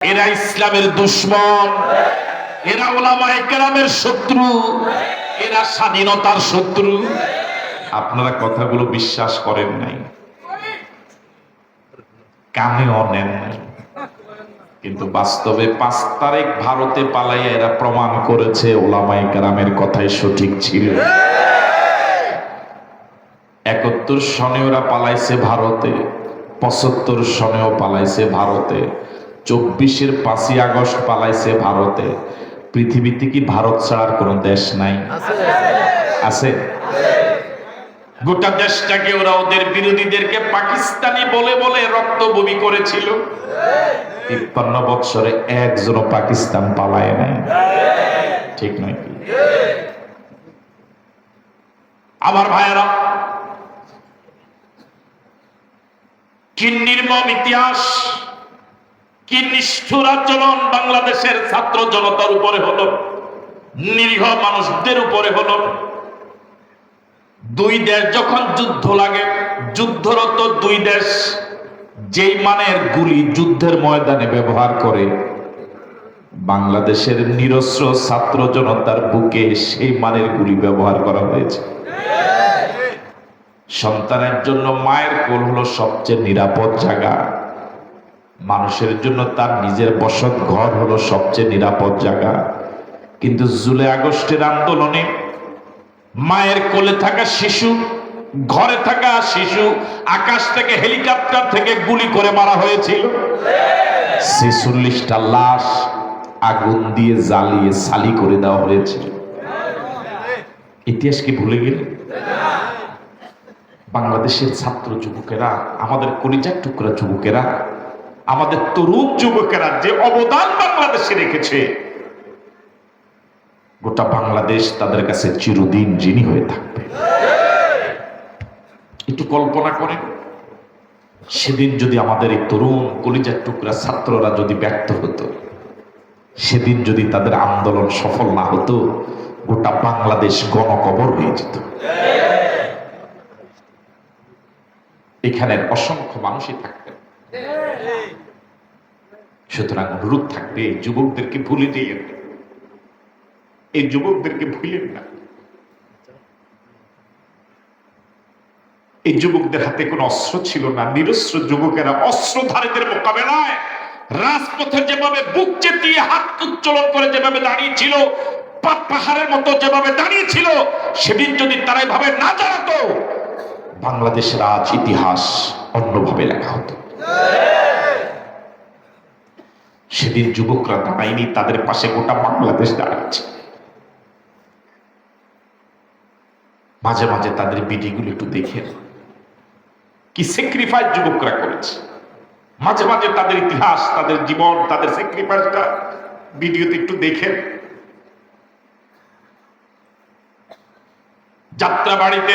এরা ইসলামের দুশ্মন, এরা ওলামায়ে কেরামের শত্রু, এরা স্বাধীনতার শত্রু। আপনারা কথাগুলো বিশ্বাস করেন নাই। কানেও নেন নাই। কিন্তু বাস্তবে পাঁচ তারিখ ভারতে পালাইয়া এরা প্রমাণ করেছে ওলামাই কেরামের কথাই সঠিক ছিল। একাত্তর সনে ওরা পালাইছে ভারতে, পঁচাত্তর সনেও পালাইছে ভারতে। চব্বিশের পাঁচই আগস্ট পালাইছে ভারতে। পৃথিবীতে কি ভারত ছাড়ার কোনো দেশ নাই? আছে। গোটা দেশটাকে ওরা ওদের বিরোধীদেরকে পাকিস্তানি বলে বলে রক্ত বমি করেছিল। তিপ্পান্ন বৎসরে একজনও পাকিস্তান পালায় নাই। ঠিক নয় কি? আমার ভাইয়েরা কি নির্মম ইতিহাস কি নিষ্ঠুর আচরণ বাংলাদেশের ছাত্র জনতার উপরে হলো? নিরীহ মানুষদের উপরে হলো? দুই দেশ যখন যুদ্ধ লাগে, যুদ্ধরত দুই দেশ যেই মানের গুলি যুদ্ধের ময়দানে ব্যবহার করে, বাংলাদেশের নিরস্ত্র ছাত্র জনতার বুকে সেই মানের গুলি ব্যবহার করা হয়েছে। সন্তানের জন্য মায়ের কোল হলো সবচেয়ে নিরাপদ জায়গা। মানুষের জন্য তার নিজের বসত ঘর হলো সবচেয়ে নিরাপদ জায়গা। কিন্তু জুলাই আগস্টের আন্দোলনে মায়ের কোলে থাকা শিশু, ঘরে থাকা শিশু, আকাশ থেকে হেলিকপ্টার থেকে গুলি করে মারা হয়েছিল। ছেচল্লিশটা লাশ আগুন দিয়ে জ্বালিয়ে সালি করে দেওয়া হয়েছিল। ইতিহাস কি ভুলে গেলে? বাংলাদেশের ছাত্র যুবকেরা, আমাদের কলিজার টুকরা যুবকেরা আমাদের তরুণ যুবকেরা যে অবদান বাংলাদেশে রেখেছে, গোটা বাংলাদেশ তাদের কাছে চিরদিন যিনি হয়ে থাকবে। একটু কল্পনা করেন, সেদিন যদি আমাদের এই তরুণ কলিজার টুকরা ছাত্ররা যদি ব্যর্থ হতো, সেদিন যদি তাদের আন্দোলন সফল না হতো, গোটা বাংলাদেশ গণকবর হয়ে যেত। এখানের অসংখ্য মানুষই থাকতেন সুতরাং অনুরোধ থাকবে, এই যুবকদেরকে ভুলে দিয়ে এই যুবকদেরকে ভুলেন না। এই যুবকদের হাতে কোনো অস্ত্র ছিল না। নিরস্ত্র যুবকেরা অস্ত্রধারীদের মোকাবেলায় রাজপথে যেভাবে বুক চেতিয়ে হাত উচ্চলন করে যেভাবে দাঁড়িয়েছিল পাহাড়ের মতো যেভাবে দাঁড়িয়েছিল সেদিন যদি তারা এভাবে না দাঁড়াতো বাংলাদেশের আজ ইতিহাস অন্যভাবে লেখা হতো। সেদিন যুবকরা দাঁড়ায়নি তাদের পাশে গোটা বাংলাদেশ দাঁড়াচ্ছে। মাঝে মাঝে তাদের বিডিগুলো একটু দেখেন কি স্যাক্রিফাইস যুবকরা করেছে। মাঝে মাঝে তাদের ইতিহাস, তাদের জীবন, তাদের স্যাক্রিফাইসটা ভিডিওতে একটু দেখেন যাত্রা বাড়িতে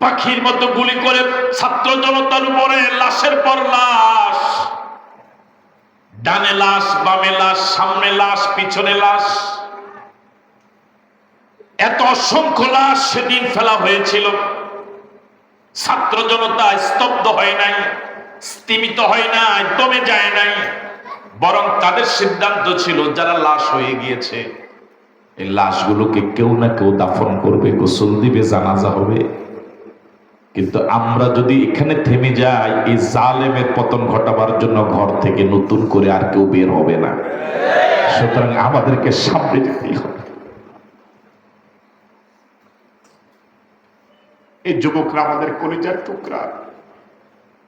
পাখির মতো গুলি করে ছাত্র জনতার উপরে লাশের পর লাশ। ডানে লাশ, বামে লাশ, সামনে লাশ, পিছনে লাশ। এত অসংখ্য লাশ সেদিন ফেলা হয়েছিল। ছাত্র জনতা স্তব্ধ হয় নাই, স্তিমিত হয় নাই, দমে যায় নাই। বরং তাদের সিদ্ধান্ত ছিল, যারা লাশ হয়ে গিয়েছে, এই লাশগুলোকে কেউ না কেউ দাফন করবে, গোসল দিবে, জানাজা হবে। কিন্তু আমরা যদি এখানে থেমে যাই, এই জালেমের পতন ঘটাবার জন্য ঘর থেকে নতুন করে আর কেউ বের হবে না। সুতরাং আমাদেরকে সামনে যেতেই হবে। এই যুবকরা আমাদের কলেজের টুকরা।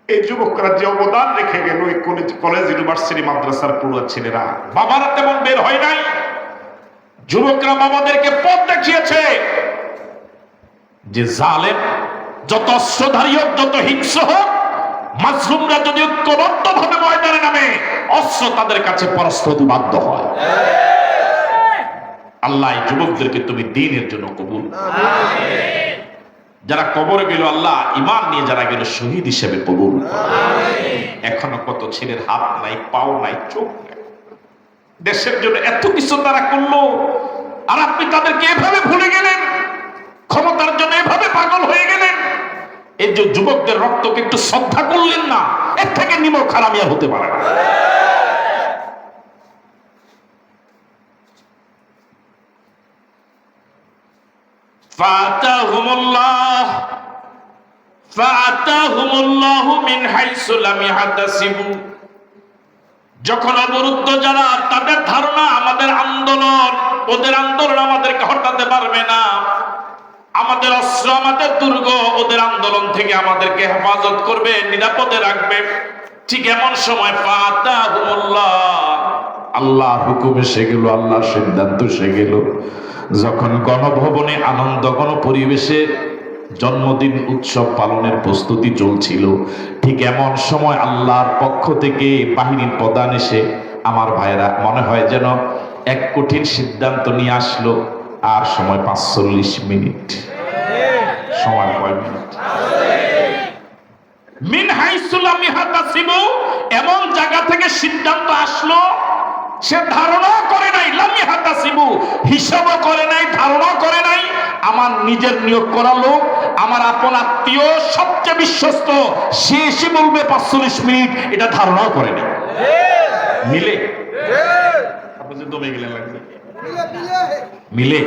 এই যুবকরা যে অবদান রেখে গেল, এই কলেজ কলেজ, ইউনিভার্সিটি, মাদ্রাসার পুরো ছেলেরা। বাবারা তেমন বের হয় নাই। যুবকরা বাবাদেরকে পথ দেখিয়েছে যে জালেম যত অস্ত্রধারী হোক, যত হিংস হোক মাসরুমরা যদি ঐক্যবদ্ধ ভাবে ময়দানে নামে, অস্ত্র তাদের কাছে পরাস্ত বাধ্য হয়। আল্লাহ যুবকদেরকে তুমি দিনের জন্য কবুল যারা কবরে গেল, আল্লাহ ইমান নিয়ে যারা গেল, শহীদ হিসেবে কবুল এখনও কত ছেলের হাত নাই, পাও নাই, চোখ নাই। দেশের জন্য এত কিছু তারা করল, আর আপনি তাদেরকে এভাবে ভুলে গেলেন? ক্ষমতার জন্য এভাবে পাগল হয়ে গেলেন। এই যে যুবকদের রক্তকে একটু শ্রদ্ধা করলেন না, এর থেকে নিমক খারামিয়া হতে পারে যখন অবরুদ্ধ যারা, তাদের ধারণা আমাদের আন্দোলন, ওদের আন্দোলন আমাদেরকে হটাতে পারবে না। আমাদের অস্ত্র, আমাদের দুর্গ, ওদের আন্দোলন থেকে আমাদেরকে হেফাজত করবে, নিরাপদে রাখবে। ঠিক এমন সময় আল্লাহর হুকুম এসে গেল আল্লাহর সিদ্ধান্ত এসে গেল। যখন গণভবনে আনন্দ গণ পরিবেশে জন্মদিন উৎসব পালনের প্রস্তুতি চলছিল, ঠিক এমন সময় আল্লাহর পক্ষ থেকে বাহিনীর প্রধান এসে, আমার ভাইরা মনে হয় যেন এক কঠিন সিদ্ধান্ত নিয়ে আসলো। আর সময় পাঁচচল্লিশ মিনিট। সময় কয় মিনিট? মিন এমন জায়গা থেকে সিদ্ধান্ত আসলো সে ধারণা করে নাই লামি হাতাসিবু হিসাবও করে নাই ধারণা করে নাই আমার নিজের নিয়োগ করা লোক আমার আপন আত্মীয় সবচেয়ে বিশ্বস্ত সে এসে বলবে পাঁচচল্লিশ মিনিট এটা ধারণাও করে নাই। মিলে? আপনি দমে গেলেন লাগবে। মিলে?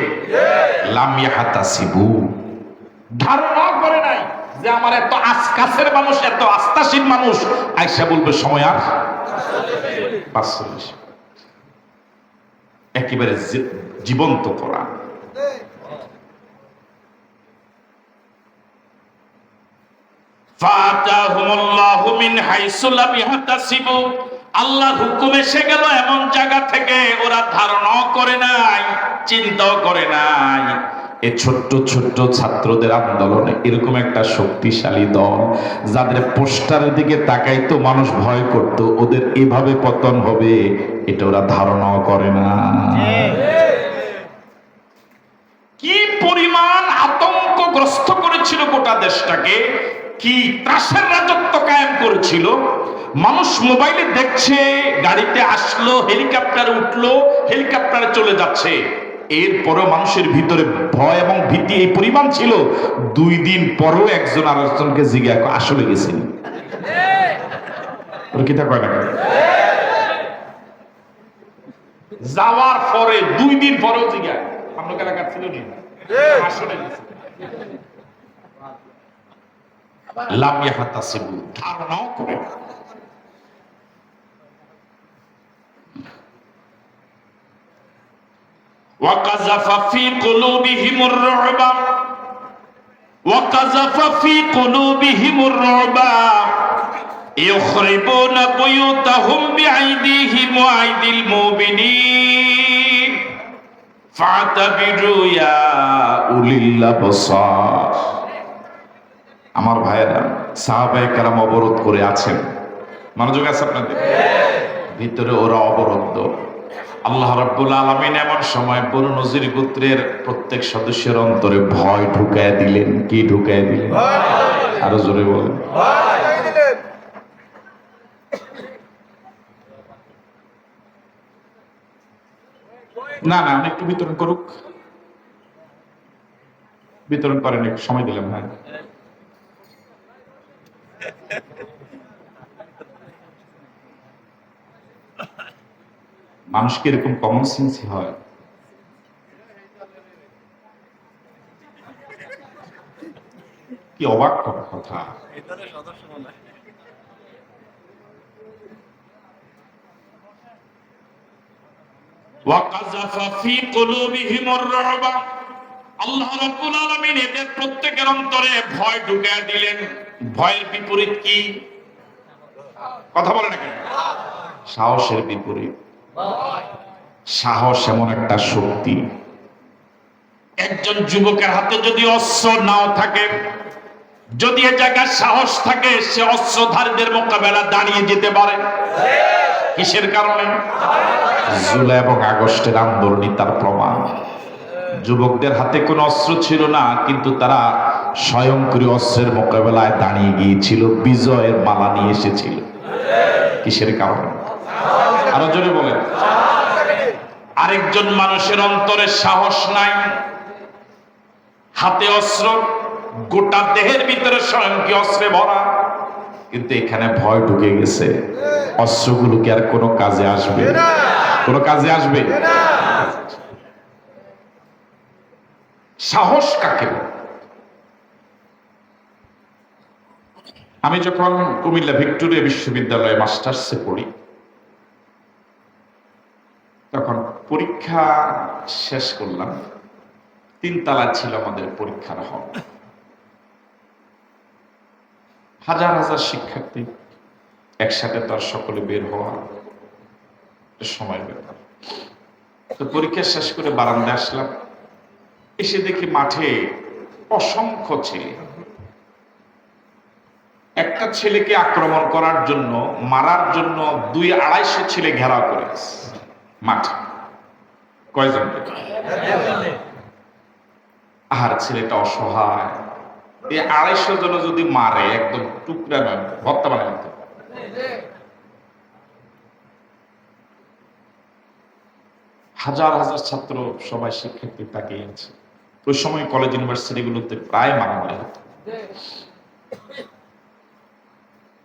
লামিয়া হাতাসিবু ধারণা করে নাই যে আমার এত আজকাছের মানুষ, এত আস্থাশীল মানুষ। আইসা বলবে, সময় আর? একেবারে জীবন্ত করা ফাতাহুমুল্লাহু মিন হাইসু লাম ইয়াহতাসিবু। আল্লাহর হুকুম এসে গেল এমন জায়গা থেকে, ওরা ধারণাও করে নাই, চিন্তাও করে নাই। এই ছোট্ট ছোট্ট ছাত্রদের আন্দোলনে এরকম একটা শক্তিশালী দল, যাদের পোস্টারের দিকে তাকাইতো মানুষ ভয় করত, ওদের এভাবে পতন হবে, এটা ওরা ধারণাও করে না। কি পরিমাণ আতঙ্কগ্রস্ত করেছিল গোটা দেশটাকে, কি ত্রাসের রাজত্ব কায়েম করেছিল মানুষ মোবাইলে দেখছে গাড়িতে আসলো হেলিকপ্টারে উঠল হেলিকপ্টারে চলে যাচ্ছে। এরপরও মানুষের ভিতরে ভয় এবং ভীতি এই পরিমাণ ছিল। দুই দিন পরও একজন আরেকজনকে জিজ্ঞা আসলে গেছেন? কিতা কয় না? যাওয়ার পরে দুই দিন পরেও জিজ্ঞা আপনার এলাকার ছিল আসলে গেছে। লাম ধারণাও করে না। وقذف في قلوبهم الرعب وقذف في قلوبهم الرعب يخربون بيوتهم بأيديهم وأيدي المؤمنين فاعتبروا يا أولي الأبصار আমার ভাইয়েরা সাহাবায়ে কারাম অবরোধ করে আছেন মনোযোগ আছে আপনাদের ভিতরে ওরা অবরুদ্ধ আল্লাহ রাব্বুল আলামিন এমন সময় বনু নজির গোত্রের প্রত্যেক সদস্যের অন্তরে ভয় ঢুকায় দিলেন। কি ঢুকায় দিলেন? আরও জোরে বলেন। না না আমি একটু বিতরণ করুক। বিতরণ করেন একটু সময় দিলাম হ্যাঁ। মানুষকে এরকম কমন সেন্সই হয়। কি অবাক করা কথা। আল্লাহ রাব্বুল আলামিন এদের প্রত্যেকের অন্তরে ভয় ঢুকে দিলেন। ভয়ের বিপরীত কি? কথা বলে নাকি সাহসের বিপরীত। সাহস এমন একটা শক্তি। একজন যুবকের হাতে যদি অস্ত্র নাও থাকে যদি এ জায়গায় সাহস থাকে সে অস্ত্রধারীদের মোকাবেলা দাঁড়িয়ে যেতে পারে। কিসের কারণে? জুলাই এবং আগস্টের আন্দোলনই তার প্রমাণ। যুবকদের হাতে কোনো অস্ত্র ছিল না কিন্তু তারা স্বয়ংক্রিয় অস্ত্রের মোকাবেলায় দাঁড়িয়ে গিয়েছিল বিজয়ের মালা নিয়ে এসেছিল। কিসের কারণে? আরও জোরে বলেন। আরেকজন মানুষের অন্তরে সাহস নাই, হাতে অস্ত্র, গোটা দেহের ভিতরে স্বয়ংক্রিয় অস্ত্রে ভরা, কিন্তু এখানে ভয় ঢুকে গেছে। অস্ত্রগুলো কি আর কোনো কাজে আসবে কোনো কাজে আসবে? সাহস কাকে? আমি যখন কুমিল্লা ভিক্টোরিয়া বিশ্ববিদ্যালয়ে মাস্টার্সে পড়ি তখন পরীক্ষা শেষ করলাম। তিন তালা ছিল আমাদের পরীক্ষার হল। হাজার হাজার শিক্ষার্থী একসাথে তার সকলে বের হওয়া সময়ের ব্যাপার। তো পরীক্ষা শেষ করে বারান্দায় আসলাম। এসে দেখি মাঠে অসংখ্য ছেলে। একটা ছেলেকে আক্রমণ করার জন্য, মারার জন্য দুই আড়াইশো ছেলে ঘেরাও করে মাঠে। কয়জন? আর ছেলেটা অসহায়। এই আড়াইশো জন যদি মারে, একদম টুকরা নয় ভত্তা বানায় হাজার হাজার ছাত্র সবাই শিক্ষার্থী তাকিয়ে আছে ওই সময় কলেজ ইউনিভার্সিটিগুলোতে প্রায় মারামারি হতো।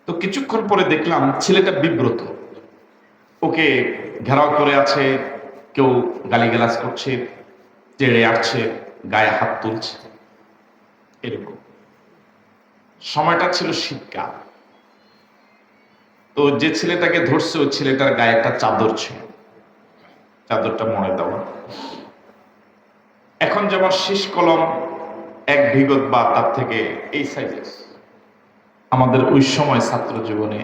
তো কিছুক্ষণ পরে দেখলাম ছেলেটা বিব্রত। ওকে ঘেরাও করে আছে কেউ গালিগালাজ করছে চেড়ে আসছে গায়ে হাত তুলছে। এরকম। সময়টা ছিল শীতকাল। তো যে ছেলেটাকে ধরছে, ওই ছেলেটার গায়ে একটা চাদর ছিল। চাদরটা মনে দেওয়া এখন যেমন শীষ কলম, এক বিগত বা তার থেকে এই সাইজের আমাদের ওই সময় ছাত্র জীবনে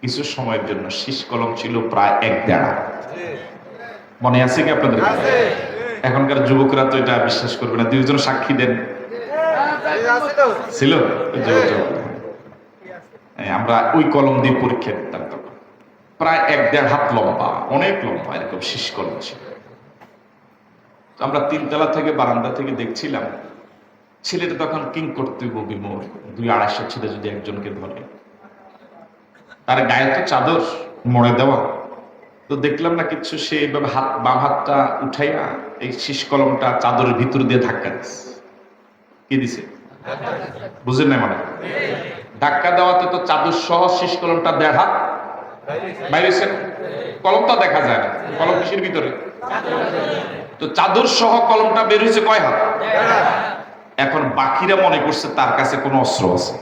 কিছু সময়ের জন্য শীষ কলম ছিল প্রায় এক দেড়া মনে আছে কি আপনাদের? এখনকার যুবকরা তো এটা বিশ্বাস করবে না। দুইজন সাক্ষী দেন। ছিল। হ্যাঁ, আমরা ওই কলম দিয়ে পরীক্ষা দিতাম তখন। প্রায় এক দেড় হাত লম্বা অনেক লম্বা এরকম শীষ কলম ছিল। তো আমরা তিনতলা থেকে বারান্দা থেকে দেখছিলাম ছেলেটা তখন কিং কর্তব্য বিমোর দুই আড়াইশো ছেলে যদি একজনকে ধরে। তার গায়ে তো চাদর মরে দেওয়া। তো দেখলাম না কিছু, সে এইভাবে হাত, বাম হাতটা উঠাইয়া এই শীষ কলমটা চাদরের ভিতর দিয়ে ধাক্কা দিছে। কি দিছে? বুঝেন না মানে ধাক্কা দেওয়াতে তো চাদর সহ শীষ কলমটা দেড় হাত বাইরে কলমটা দেখা যায় না। কলম কিসের ভিতরে? তো চাদর সহ কলমটা বের হয়েছে কয় হাত? এখন বাকিরা মনে করছে তার কাছে কোনো অস্ত্র আছে।